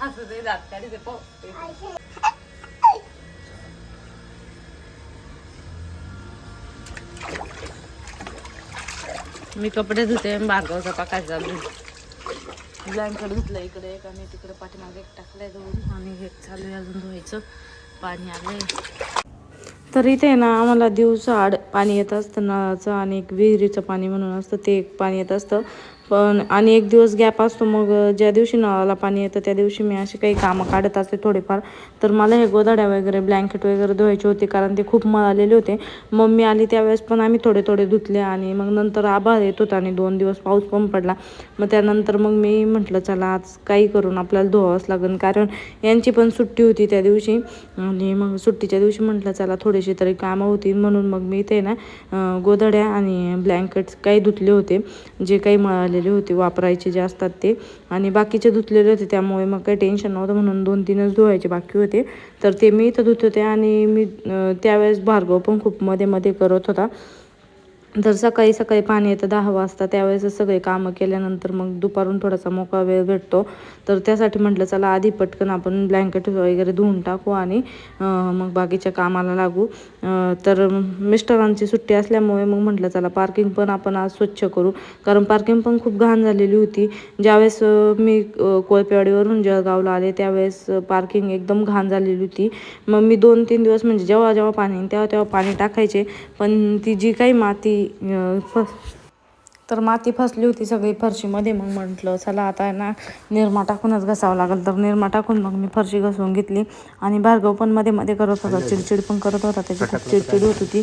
असं ते ते मी कपडे धुते भार्गवचा पाकायचा मुलांकडे धुतलं इकडे एक आणि तिकडे पाठीमागे एक टाकलंय धुवून आणि हे चालू आहे अजून धुवायचं. पाणी आलंय. तर इथे ना आम्हाला दिवसाआड पाणी येत असतं नळाचं आणि एक विहिरीचं पाणी म्हणून असतं ते एक पाणी येत असतं. पण आणि एक दिवस गॅप असतो मग ज्या दिवशी नळाला पाणी येतं त्या दिवशी मी अशी काही कामं काढत असते थोडेफार. तर मला हे गोदाड्या वगैरे ब्लँकेट वगैरे धुवायचे होते कारण ते खूप मळालेले होते. मम्मी आली त्यावेळेस पण आम्ही थोडे थोडे धुतले आणि मग नंतर आभाळ येत होता आणि दोन दिवस पाऊस पण पडला. मग त्यानंतर मग मी म्हटलं चला आज काही करून आपल्याला धुवावंच लागेल कारण यांची पण सुट्टी होती त्या दिवशी. आणि मग सुट्टीच्या दिवशी म्हटलं चला थोडीशी तरी कामं होती. म्हणून मग मी ते ना गोधड्या आणि ब्लँकेट्स काही धुतले होते जे काही मळाले मळालेले होते वापरायचे जे असतात ते. आणि बाकीचे धुतलेले होते त्यामुळे मग काही टेन्शन नव्हतं. म्हणून दोन तीनच धुवायचे बाकी होते. तर ते मी इथं धुत होते आणि मी त्यावेळेस भार्गव पण खूप मध्ये मध्ये करत होता. तर सकाळी सकाळी पाणी येतं दहा वाजता त्यावेळेस सगळे कामं केल्यानंतर मग दुपारून थोडासा मोकळा वेळ भेटतो. तर त्यासाठी म्हटलं चला आधी पटकन आपण ब्लँकेट वगैरे धुवून टाकू आणि मग बाकीच्या कामाला लागू. तर मिस्टरांची सुट्टी असल्यामुळे मग म्हटलं चला पार्किंग पण आपण आज स्वच्छ करू. कारण पार्किंग पण खूप घाण झालेली होती. ज्यावेळेस मी कोळपेवाडीवरून जळगावला आले त्यावेळेस पार्किंग एकदम घाण झालेली होती. मग मी दोन तीन दिवस म्हणजे जेव्हा जेव्हा पाणी तेव्हा तेव्हा पाणी टाकायचे. पण ती जी काही माती अं, फ तर माती फसली होती सगळी फरशीमध्ये मग म्हटलं चला आता ना निरमा टाकूनच घसावं लागेल. तर निरमा टाकून मग मी फरशी घसवून घेतली. आणि भार्गव पण मध्ये मध्ये करत होता चिडचिड पण करत होता त्याची खूप चिडचिड होत होती.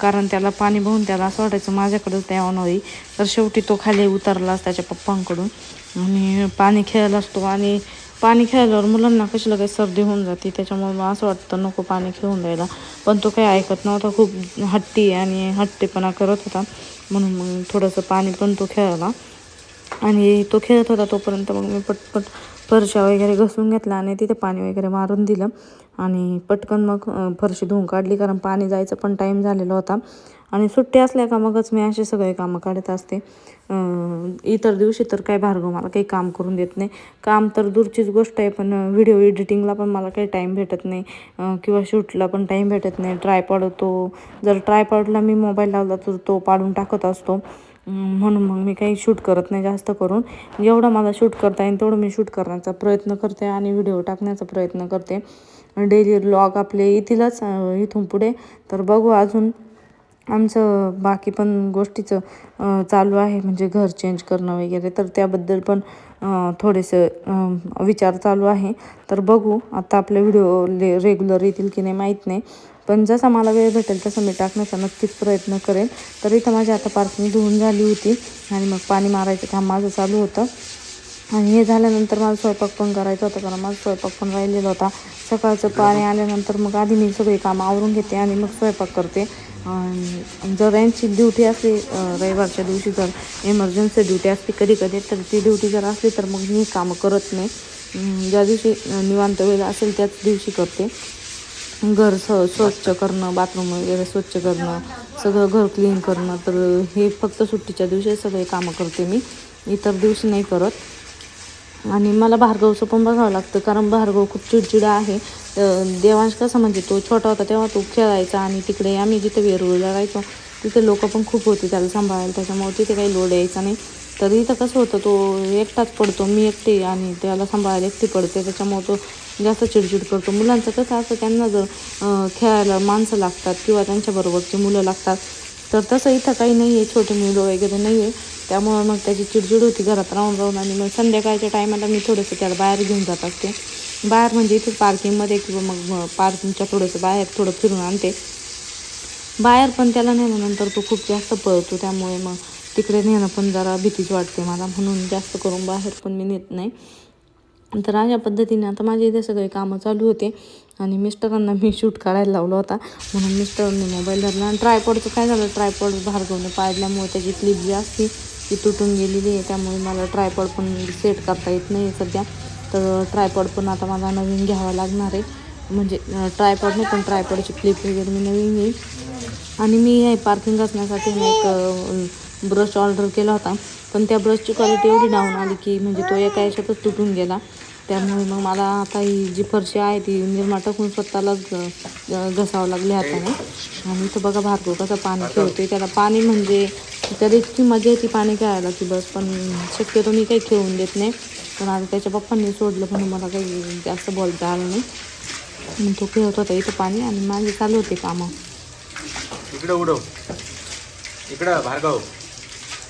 कारण त्याला पाणी बघून त्याला असं वाटायचं माझ्याकडंच द्यावं नाही तर शेवटी तो खाली उतरलाच त्याच्या पप्पांकडून. आणि पाणी खेळायला असतो आणि पाणी खेळल्यावर मुलांना कशीला काही सर्दी होऊन जाते त्याच्यामुळे मला असं वाटतं नको पाणी खेळून द्यायला. पण तो काही ऐकत नव्हता खूप हट्टी आणि हट्टीपणा करत होता. म्हणून मग थोडंसं पाणी पण तो खेळायला आणि तो खेळत होता तोपर्यंत मग मी पटपट फरशा वगैरे घसून घेतला आणि तिथे पाणी वगैरे मारून दिलं. आणि पटकन मग फरशी धुवून काढली कारण पाणी जायचं पण टाईम झालेला होता. आणि सुट्टी असल्या का मगच मी असे सगळे कामं काढत असते. इतर दिवशी तर काय भार्गव मला काही काम करून देत नाही. काम तर दूरचीच गोष्ट आहे पण व्हिडिओ एडिटिंगला पण मला काही टाईम भेटत नाही. किंवा शूटला पण टाईम भेटत नाही. ट्रायपॉड तो जर ट्रायपॉडला मी मोबाईल लावला तर तो पाडून टाकत असतो. म्हणून मग मी काही शूट करत नाही जास्त करून. जेवढं मला शूट करता येईल तेवढं मी शूट करण्याचा प्रयत्न करते आणि व्हिडिओ टाकण्याचा प्रयत्न करते. डेली ब्लॉग आपले येतीलच इथून पुढे. तर बघू अजून. आमचं बाकी पण गोष्टीचं चालू आहे म्हणजे घर चेंज करणं वगैरे. तर त्याबद्दल पण थोडेसे विचार चालू आहे. तर बघू आता आपले व्हिडिओ ले रेग्युलर येतील की नाही माहीत नाही. पण जसा मला वेळ भेटेल तसं मी टाकण्याचा नक्कीच प्रयत्न करेन. तर इथं माझी आता पार्किंग धुवून झाली होती आणि मग पाणी मारायचं काम माझं चालू होतं. आणि हे झाल्यानंतर माझा स्वयंपाक पण करायचा होता कारण माझा स्वयंपाक पण राहिलेला होता. सकाळचं पाणी आल्यानंतर मग आधी मी सगळी कामं आवरून घेते आणि मग स्वयंपाक करते. आणि जर यांची ड्युटी असली रविवारच्या दिवशी जर इमर्जन्सी ड्युटी असते कधी कधी तर ती ड्युटी जर असली तर मग मी कामं करत नाही. ज्या दिवशी निवांत वेळ असेल त्याच दिवशी करते. घर स स्वच्छ करणं बाथरूम वगैरे स्वच्छ करणं सगळं घर क्लीन करणं तर हे फक्त सुट्टीच्या दिवशी सगळे कामं करते मी. इतर दिवशी नाही करत. आणि मला भार्गवचं पण बघावं लागतं कारण भार्गव खूप चिडचिडा आहे. देवांश कसा म्हणजे तो छोटा होता तेव्हा तो खेळायचा आणि तिकडे आम्ही जिथे वेरूळला राहायचो तिथे लोक पण खूप होते त्याला सांभाळायला त्याच्यामुळे तिथे काही लोड यायचा नाही. तर इथं कसं होतं तो एकटाच पडतो मी एकटी आणि त्याला सांभाळायला एकटी पडते त्याच्यामुळे तो जास्त चिडचिड करतो. मुलांचं कसं असतं त्यांना जर खेळायला माणसं लागतात किंवा त्यांच्याबरोबरची मुलं लागतात तर तसं इथं काही नाही आहे छोटे मुलं वगैरे नाही आहे त्यामुळं मग त्याची चिडचिड होती घरात राहून राहून आणि मग संध्याकाळच्या टायमाला मी थोडंसं त्याला बाहेर घेऊन जात असते. बाहेर म्हणजे इथे पार्किंगमध्ये किंवा मग पार्किंगच्या थोडंसं बाहेर थोडं फिरून आणते. बाहेर पण त्याला नेल्यानंतर तो खूप जास्त पळतो त्यामुळे मग तिकडे नेणं पण जरा भीतीच वाटते मला. म्हणून जास्त करून बाहेर पण मी नेत नाही. तर अशा पद्धतीने आता माझे इथे सगळे कामं चालू होते आणि मिस्टरांना मी शूट काढायला लावला होता. म्हणून मिस्टरांनी मोबाईल धरला आणि ट्रायपॉडचं काय झालं? ट्रायपॉड भार्गवने पाडल्यामुळे त्याची क्लिप जी असती ती तुटून गेलेली आहे. त्यामुळे मला ट्रायपॉड पण सेट करता येत नाही सध्या. तर ट्रायपॉड पण आता मला नवीन घ्यावा लागणार आहे. म्हणजे ट्रायपॉड नाही पण ट्रायपॉडची क्लिप वगैरे मी नवीन घेईन. आणि मी हे पार्किंग असण्यासाठी मी एक ब्रश ऑर्डर केला होता. पण त्या ब्रशची क्वालिटी एवढी डाऊन आली की म्हणजे तो एका याच्यातच तुटून गेला. त्यामुळे मग मला आता ही जी फरशी आहे ती निर्मा टाकून स्वतःलाच घसावं लागली हाताने. आणि इथं बघा भारतो कसं पाणी खेळते त्याला पाणी म्हणजे त्याला इतकी मजा येते पाणी खेळायला की बस. पण शक्यतो मी काही खेळून देत नाही. पण आता त्याच्या पप्पांनी सोडलं म्हणून मला काही जास्त बोलता आलं नाही. मग तो खेळत होता इथं पाणी आणि माझे चालू होते कामं. इकडं उडव. इकडं भार्गव.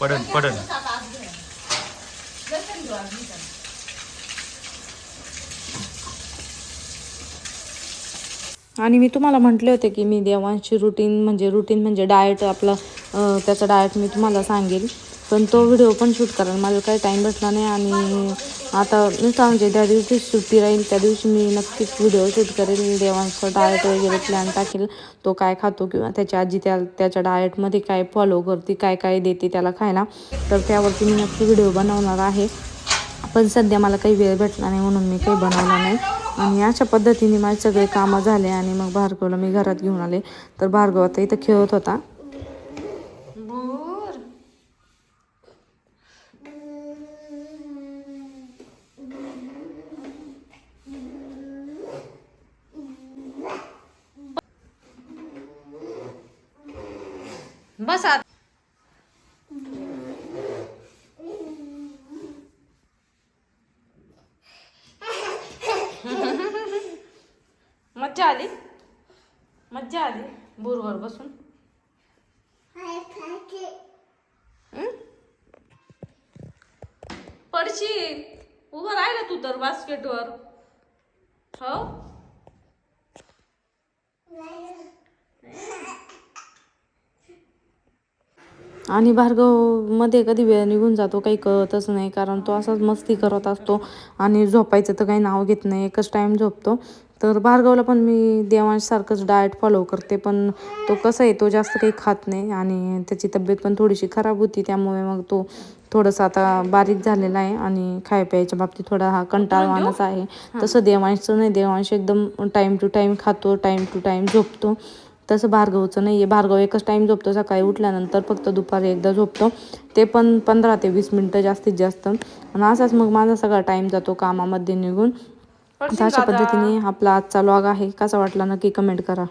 पडन पडन. आणि मी तुम्हाला म्हटले होते की मी देवांशी रुटीन म्हणजे रुटीन म्हणजे डाएट आपलं त्याचा त्याचं डाएट मी तुम्हाला सांगेल. पण तो व्हिडिओ पण शूट करायला मला काही टाईम भेटला नाही आणि आता नुसतं म्हणजे त्या दिवशी सुट्टी राहील त्या दिवशी मी नक्कीच व्हिडिओ शूट करेल. देवांचं डाएट वगैरे प्लॅन टाकेल तो काय खातो किंवा त्याची आजी त्या त्याच्या डाएटमध्ये काय फॉलो करते काय काय देते त्याला खायला तर त्यावरती मी नक्की व्हिडिओ बनवणार आहे. पण सध्या मला काही वेळ भेटला नाही म्हणून मी काही बनवला नाही. आणि अशा पद्धतीने माझे सगळे कामं झाले आणि मग भार्गवला मी घरात घेऊन आले. तर भार्गव आता इथं खेळत होता. बस आत. मज्जा आली? मज्जा आली बोरवर बसून. पडशी उभं राहिलं तू तर बास्केटवर हो? आणि भार्गवमध्ये कधी वेळ निघून जातो काही कळतच नाही कारण तो असाच मस्ती करत असतो आणि झोपायचं तर काही नाव घेत नाही एकच टाईम झोपतो. तर भार्गवला पण मी देवांसारखंच डाएट फॉलो करते पण तो कसं आहे तो जास्त काही खात नाही आणि त्याची तब्येत पण थोडीशी खराब होती त्यामुळे मग तो थोडंसं आता बारीक झालेला आहे आणि खाय प्यायच्या बाबतीत थोडा हा कंटाळवाणाच आहे. तसं देवांशचं नाही देवांश एकदम टाईम टू टाईम खातो टाईम टू टाईम झोपतो. तसं भार्गवचं नाही आहे भार्गव एकच टाईम झोपतो. सकाळी उठल्यानंतर फक्त दुपारी एकदा झोपतो. ते पण पंधरा ते वीस मिनटं जास्तीत जास्त. आणि असाच मग माझा सगळा टाईम जातो कामामध्ये निघून. अशा पद्धतीने आपला आजचा लॉग आहे. कसा वाटला नक्की कमेंट करा.